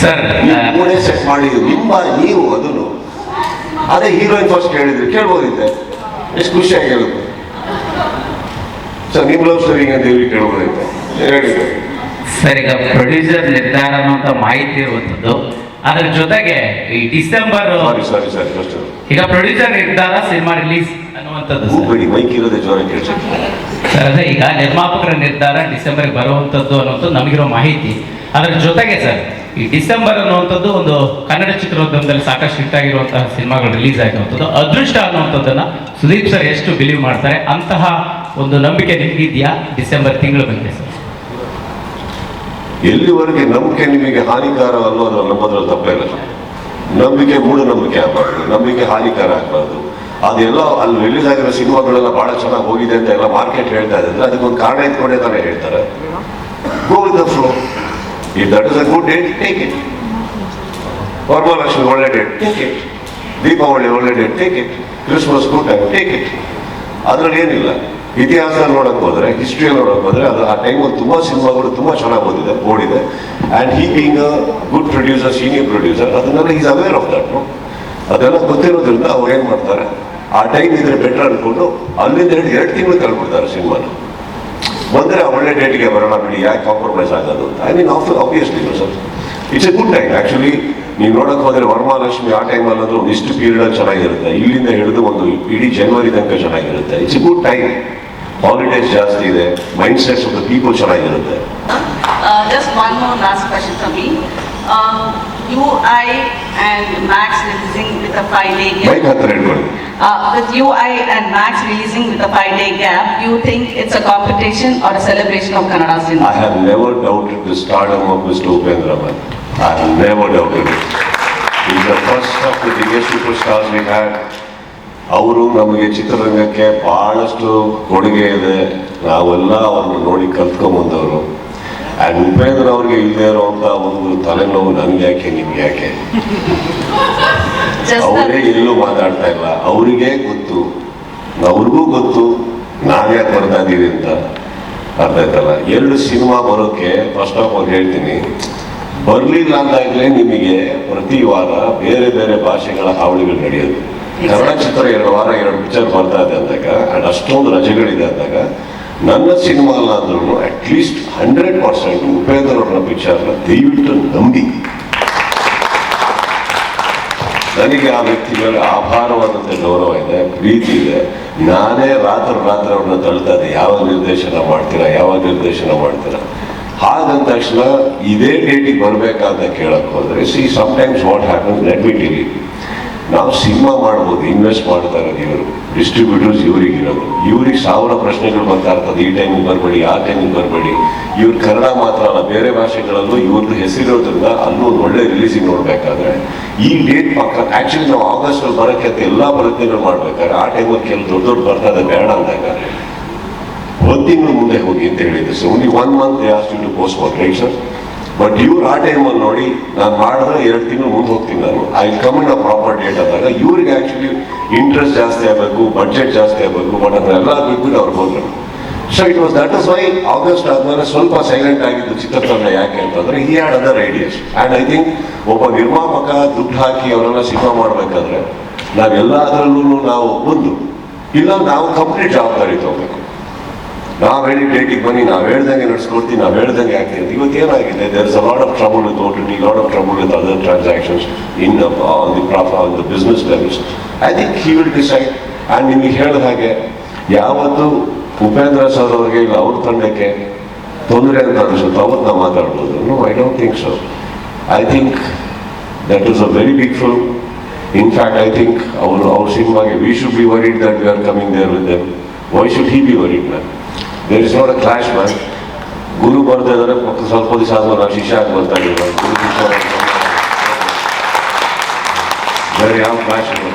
Sir ಮೂಡೇ ಮೂರೇ set ಮಾಡಿದ್ರು ನಿಮ್ಮ ನೀವು ಅದನ್ನು ಅದೇ ಹೀರೋಯಿನ್ ಫಸ್ಟ್ ಹೇಳಿದ್ರು ಕೇಳ್ಬೋದಿತ್ತೆ. ಎಷ್ಟು ಖುಷಿಯಾಗಿ ಹೇಳುತ್ತೆ. ಸರ್ ನಿಮ್ಮ ಲವ್ ಸ್ಟೋರಿ ಅಂತ ಹೇಳಿ ಕೇಳ್ಬೋದಿತ್ತೆ. ಹೇಳಿದ್ರು ಸರ್ ಈಗ ಪ್ರೊಡ್ಯೂಸರ್ ನಿರ್ಧಾರ ಅನ್ನುವಂಥ ಮಾಹಿತಿ ಇರುವಂಥದ್ದು. ಅದ್ರ ಜೊತೆಗೆ ಈ December sorry sorry sorry first ಈಗ ಪ್ರೊಡ್ಯೂಸರ್ ನಿರ್ಧಾರ ಸಿನಿಮಾ ರಿಲೀಸ್ ಅನ್ನುವಂಥದ್ದು ಹೋಗ್ಬೇಡಿ ಮೈಕ್ ಇರೋದೇ ಜ್ವರ ಸರ್ ಅದೇ ಈಗ ನಿರ್ಮಾಪಕರ ನಿರ್ಧಾರ ಡಿಸೆಂಬರ್ಗೆ ಬರುವಂಥದ್ದು ಅನ್ನೋದು ನಮಗಿರೋ ಮಾಹಿತಿ. ಅದರ ಜೊತೆಗೆ ಸರ್ ಈ ಡಿಸೆಂಬರ್ ಅನ್ನುವಂಥದ್ದು ಒಂದು ಕನ್ನಡ ಚಿತ್ರೋದ್ಯಮದಲ್ಲಿ ಸಾಕಷ್ಟು ಹಿಟ್ ಆಗಿರುವಂತಹ ಸಿನಿಮಾಗಳು ರಿಲೀಸ್ ಆಗಿರುವಂಥದ್ದು. ಅದೃಷ್ಟ ಅನ್ನುವಂಥದ್ದನ್ನ ಸುದೀಪ್ ಸರ್ ಎಷ್ಟು ಬಿಲೀವ್ ಮಾಡ್ತಾರೆ ಅಂತಹ ಒಂದು ನಂಬಿಕೆ ನಿಮಗಿದೆಯಾ ಡಿಸೆಂಬರ್ ತಿಂಗಳು ಬಂದಿದೆ ಸರ್ ಎಲ್ಲಿವರೆಗೆ ನಂಬಿಕೆ ನಿಮಗೆ ಹಾನಿಕಾರ ಅದ್ರ ತಪ್ಪೇ ತಪ್ಪಿಲ್ಲ ನಂಬಿಕೆ ಮೂಢನಂಬಿಕೆ ಆಗಬಾರ್ದು, ನಂಬಿಕೆ ಹಾನಿಕಾರ ಆಗಬಾರ್ದು. ಅದೆಲ್ಲ ಅಲ್ಲಿ ರಿಲೀಸ್ ಆಗಿರೋ ಸಿನಿಮಾಗಳೆಲ್ಲ ಬಹಳ ಚೆನ್ನಾಗಿ ಹೋಗಿದೆ ಅಂತ ಎಲ್ಲ ಮಾರ್ಕೆಟ್ ಹೇಳ್ತಾ ಇದ್ದಾರೆ. ಅದಕ್ಕೊಂದು ಕಾರಣ ಇಟ್ಕೊಂಡೇ ತಾನೇ ಹೇಳ್ತಾರೆ. Go with the flow if that is a good date take it. Varmalakshmi date take it Deepavali ಒಳ್ಳೆ take it Christmas good time take it ಅದರಲ್ಲಿ ಏನಿಲ್ಲ. ಇತಿಹಾಸ ನೋಡಕ್ಕೆ ಹೋದರೆ ಹಿಸ್ಟ್ರಿ ನೋಡಕ್ಕೆ ಹೋದರೆ, ಅದು ಆ ಟೈಮಲ್ಲಿ ತುಂಬ ಸಿನಿಮಾಗಳು ತುಂಬ ಚೆನ್ನಾಗಿ ಓದಿದೆ, ಓಡಿದೆ. And he being a good producer senior producer ಅದನ್ನೆಲ್ಲ ಈಸ್ ಅವೇರ್ ಆಫ್ ದಟ್ ಅದೆಲ್ಲ ಗೊತ್ತಿರೋದ್ರಿಂದ ಅವ್ರು ಏನು ಮಾಡ್ತಾರೆ? ಆ ಟೈಮ್ ಇದ್ರೆ ಬೆಟರ್ ಅಂದ್ಕೊಂಡು ಅಲ್ಲಿಂದ ಎರಡು ಎರಡು ತಿಂಗಳು ಕಳ್ಬಿಡ್ತಾರೆ ಸಿನಿಮಾನ. ಬಂದ್ರೆ ಒಳ್ಳೆ ಡೇಟ್ಗೆ ಬರೋಣ ಬಿಡಿ ಯಾಕೆ ಕಾಂಪ್ರಮೈಸ್ ಆಗೋದು ಅಂತ? I mean of obviously sir it's a good time actually ನೀವು ನೋಡಕ್ ಹೋದರೆ ವರಮಹಾಲಕ್ಷ್ಮಿ ಆ ಟೈಮ್ ಅನ್ನೋದು ಒಂದು ಇಷ್ಟು ಪೀರಿಯಡ್ ಚೆನ್ನಾಗಿರುತ್ತೆ. ಇಲ್ಲಿಂದ ಹಿಡಿದು ಒಂದು ಇಡೀ ಜನವರಿ ತನಕ ಚೆನ್ನಾಗಿರುತ್ತೆ. It's a good time holidays ಜಾಸ್ತಿ ಇದೆ. Mind sets of the people ಚೆನ್ನಾಗಿರುತ್ತೆ. Just Just one more last question me me. I You, I and Max a five-day bike gap. ಹತ್ರ ಹೇಳ್ಕೊಳ್ಳಿ. Uh, With UI and Max releasing with a five-day gap, you think it's a competition or a celebration of Kannada cinema? I have never doubted the stardom of Mr. Upendra. I have never doubted it. He's the first of the biggest superstars we had. ಅವರು ನಮಗೆ ಚಿತ್ರರಂಗಕ್ಕೆ ಬಹಳಷ್ಟು ಕೊಡುಗೆ ಇದೆ ನಾವೆಲ್ಲ ಅವ್ರನ್ನ ನೋಡಿ ಕಲ್ತ್ಕೊಂಬಂದವರು and Upendra ಅವ್ರಿಗೆ ಇಲ್ಲದೆ ಇರೋಂಥ ಒಂದು ತಲೆನೋವು ನನಗೆ ಯಾಕೆ ನಿಮ್ಗೆ ಯಾಕೆ? ಅವರೇ ಎಲ್ಲೂ ಮಾತಾಡ್ತಾ ಇಲ್ಲ. ಅವರಿಗೆ ಗೊತ್ತು. ಅವ್ರಿಗೂ ಗೊತ್ತು. ನಾವ್ಯಾಕೆ ಬರ್ತಾ ಇದೀವಿ ಅಂತ ಅರ್ಥ ಆಯ್ತಲ್ಲ? ಎರಡು ಸಿನಿಮಾ ಬರೋಕೆ ಫಸ್ಟ್ ಆಫ್ ಆಲ್ ಹೇಳ್ತೀನಿ. ಬರ್ಲಿಲ್ಲ ಅಂದಾಗಲೇ ನಿಮಗೆ ಪ್ರತಿ ವಾರ ಬೇರೆ ಬೇರೆ ಭಾಷೆಗಳ ಹಾವಳಿಗಳು ನಡೆಯೋದು. ಕನ್ನಡ ಚಿತ್ರ ಎರಡು ವಾರ ಎರಡು ಪಿಕ್ಚರ್ ಬರ್ತಾ ಇದೆ ಅಂದಾಗ ಅಂಡ್ ಅಷ್ಟೊಂದು ರಜೆಗಳಿದೆ ಅಂದಾಗ ನನ್ನ ಸಿನಿಮಾ ಅಲ್ಲ ಅಂದ್ರೂ ಅಟ್ಲೀಸ್ಟ್ ಹಂಡ್ರೆಡ್ ಪರ್ಸೆಂಟ್ ಉಪೇಂದ್ರ ಅವರ ದಯವಿಟ್ಟು ನಂಬಿ. ನನಗೆ ಆ ವ್ಯಕ್ತಿ ಮೇಲೆ ಆಭಾರವಾದಂಥ ಗೌರವ ಇದೆ, ಪ್ರೀತಿ ಇದೆ. ನಾನೇ ರಾತ್ರಿ ರಾತ್ರಿ ಅವ್ರನ್ನ ತಳ್ತಾ ಇದ್ದೆ. ಯಾವ ನಿರ್ದೇಶನ ಮಾಡ್ತೀರಾ, ಯಾವ ನಿರ್ದೇಶನ ಮಾಡ್ತೀರಾ? ಹಾಗಂದ ತಕ್ಷಣ ಇದೇ ಡೇಟಿಗೆ ಬರಬೇಕಂತ ಕೇಳಕ್ಕೆ ಹೋದರೆ see sometimes what happen let ನಾವು ಸಿನಿಮಾ ಮಾಡ್ಬೋದು ಇನ್ವೆಸ್ಟ್ ಮಾಡ್ತಾ ಇರೋದು ಇವರು. ಡಿಸ್ಟ್ರಿಬ್ಯೂಟರ್ಸ್ ಇವ್ರಿಗೆ ಇರೋದು. ಇವ್ರಿಗೆ ಸಾವಿರ ಪ್ರಶ್ನೆಗಳು ಬರ್ತಾ ಇರ್ತದೆ ಈ ಟೈಮಿಗೆ ಬರಬೇಡಿ, ಆ ಟೈಮಿಗೆ ಬರಬೇಡಿ. ಇವ್ರು ಕನ್ನಡ ಮಾತ್ರ ಅಲ್ಲ, ಬೇರೆ ಭಾಷೆಗಳಲ್ಲೂ ಇವ್ರದ್ದು ಹೆಸರಿರೋದ್ರಿಂದ ಅಲ್ಲೂ ಒಂದು ಒಳ್ಳೆ ರಿಲೀಸಿಂಗ್ ನೋಡ್ಬೇಕಾದ್ರೆ, ಈ ಡೇಟ್ ಪಕ್ಕ ಆಕ್ಚುಲಿ ನಾವು ಆಗಸ್ಟ್ ಅಲ್ಲಿ ಬರೋಕ್ಕೆ ಅಂತ ಎಲ್ಲ ಪ್ರಯತ್ನಗಳು ಮಾಡ್ಬೇಕಾದ್ರೆ, ಆ ಟೈಮಲ್ಲಿ ಕೆಲವು ದೊಡ್ಡ ದೊಡ್ಡ ಬರ್ತಾ ಇದೆ, ಬೇಡ ಅಂದಾಗ ಒಂದು ತಿಂಗಳು ಮುಂದೆ ಹೋಗಿ ಅಂತ ಹೇಳಿದ್ರು so only one month asked to post ಮಾಡಿ ರೈಟ್ ಸರ್ ಬಟ್ ಇವ್ರು ಆ ಟೈಮಲ್ಲಿ ನೋಡಿ, ನಾನು ಮಾಡಿದ್ರೆ ಎರಡು ತಿಂಗಳು ಮುಂದೆ ಹೋಗ್ತೀನಿ ನಾನು. I come in a proper date ಅಂದಾಗ ಇವ್ರಿಗೆ ಆಕ್ಚುಲಿ ಇಂಟ್ರೆಸ್ಟ್ ಜಾಸ್ತಿ ಆಗಬೇಕು ಬಡ್ಜೆಟ್ ಜಾಸ್ತಿ ಆಗಬೇಕು ಬಟ್ ಅದನ್ನೆಲ್ಲ ಬಿಟ್ಬಿಟ್ಟು ಅವ್ರು ಹೋದ್ರು. So it was that is why August ಆದ್ಮೇಲೆ ಸ್ವಲ್ಪ ಸೈಲೆಂಟ್ ಆಗಿದ್ದು ಚಿತ್ರತಂಡ ಯಾಕೆ ಅಂತಂದ್ರೆ ಈ had other ideas and I think ಒಬ್ಬ ನಿರ್ಮಾಪಕ ದುಡ್ಡು ಹಾಕಿ ಅವರೆಲ್ಲ ಸಿನಿಮಾ ಮಾಡಬೇಕಾದ್ರೆ ನಾವೆಲ್ಲದರಲ್ಲೂ ನಾವು ಒಂದು ಇಲ್ಲ ನಾವು ಕಂಪ್ಲೀಟ್ ಜವಾಬ್ದಾರಿ ತಗೋಬೇಕು. ನಾವು ಹೇಳಿ ಡೇಟಿಗೆ ಬನ್ನಿ, ನಾವು ಹೇಳ್ದಂಗೆ ನಡ್ಸ್ಕೊಡ್ತೀವಿ, ನಾವು ಹೇಳ್ದಂಗೆ ಆಗ್ತೀವಿ ಇವತ್ತು ಏನಾಗಿದೆ? There is a of trouble with O T lot of trouble with other transactions in on the prof on the business levels I think he will decide and ನಿಮಗೆ ಹೇಳಿದ ಹಾಗೆ, ಯಾವತ್ತು ಉಪೇಂದ್ರ ಸರ್ ಅವರಿಗೆ ಇಲ್ಲ, ಅವ್ರ ತಂಡಕ್ಕೆ ತೊಂದರೆ ಅಂತ ಅನಿಸುತ್ತೆ. ಅವತ್ತು ನಾವು ಮಾತಾಡ್ಬೋದು. No I don't think so I think that is a very big film in fact I think ಅವರು, ಅವ್ರ ಸಿನಿಮಾಗೆ we should be worried that we are coming there with them why should he be worried man is not a clash ಗುರು ಬರ್ತಾ ಇದ್ದಾರೆ ಮತ್ತು ಸ್ವಲ್ಪ ದಿವಸ ಆದ್ಮೇಲೆ ನಾವು ಶಿಷ್ಯ ಆಗಿ ಬರ್ತಾ ಇದ್ದೀವಿ ಬೇರೆ ಯಾವ ಕ್ಲಾಶ್ ಇಲ್ಲ